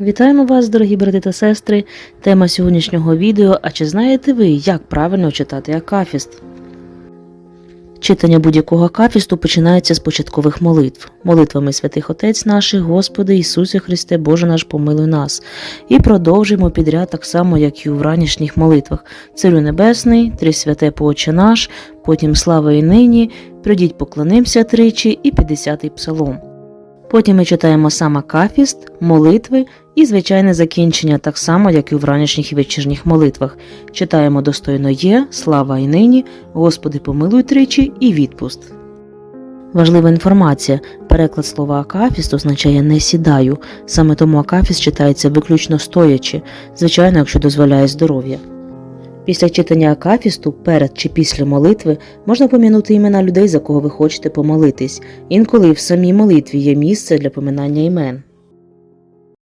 Вітаємо вас, дорогі брати та сестри. Тема сьогоднішнього відео. А чи знаєте ви, як правильно читати акафіст? Читання будь-якого акафісту починається з початкових молитв, молитвами святих Отець наших, Господи Ісусе Христе, Боже наш, помилуй нас. І продовжуємо підряд так само, як і у вранішніх молитвах. Царю Небесний, Три святе Отче наш, потім слава і нині, прийдіть поклонимся тричі і 50-й псалом. Потім ми читаємо сам акафіст, молитви і звичайне закінчення, так само, як і у вранішніх і вечірніх молитвах. Читаємо достойно є, слава і нині, Господи помилуй тричі і відпуст. Важлива інформація. Переклад слова акафіст означає не сідаю. Саме тому акафіст читається виключно стоячи, звичайно, якщо дозволяє здоров'я. Після читання акафісту, перед чи після молитви, можна помінути імена людей, за кого ви хочете помолитись. Інколи в самій молитві є місце для поминання імен.